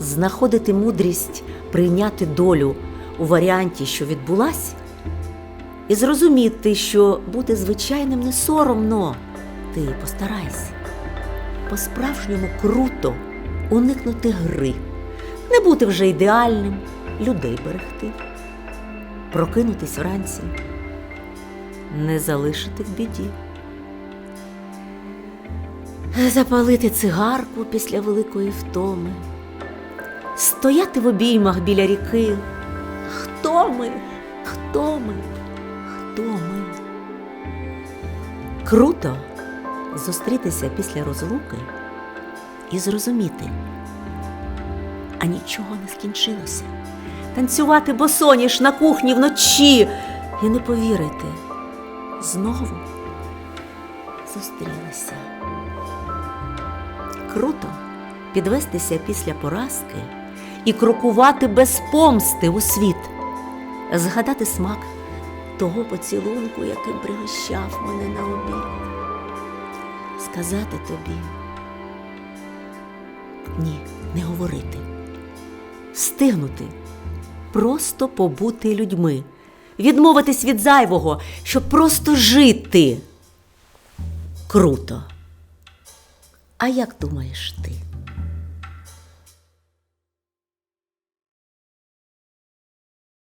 знаходити мудрість прийняти долю у варіанті, що відбулась, і зрозуміти, що бути звичайним не соромно. Ти постарайся. По-справжньому круто уникнути гри, не бути вже ідеальним, людей берегти, прокинутись вранці, не залишити в біді. Запалити цигарку після великої втоми, стояти в обіймах біля ріки. Хто ми? Хто ми? Хто ми? Круто зустрітися після розлуки і зрозуміти, а нічого не скінчилося. Танцювати босоніж на кухні вночі і не повірити. Знову зустрілися. Круто підвестися після поразки і крокувати без помсти у світ, згадати смак того поцілунку, яким пригощав мене на обід, сказати тобі ні, не говорити, встигнути, просто побути людьми, відмовитись від зайвого, щоб просто жити. Круто. А як думаєш ти?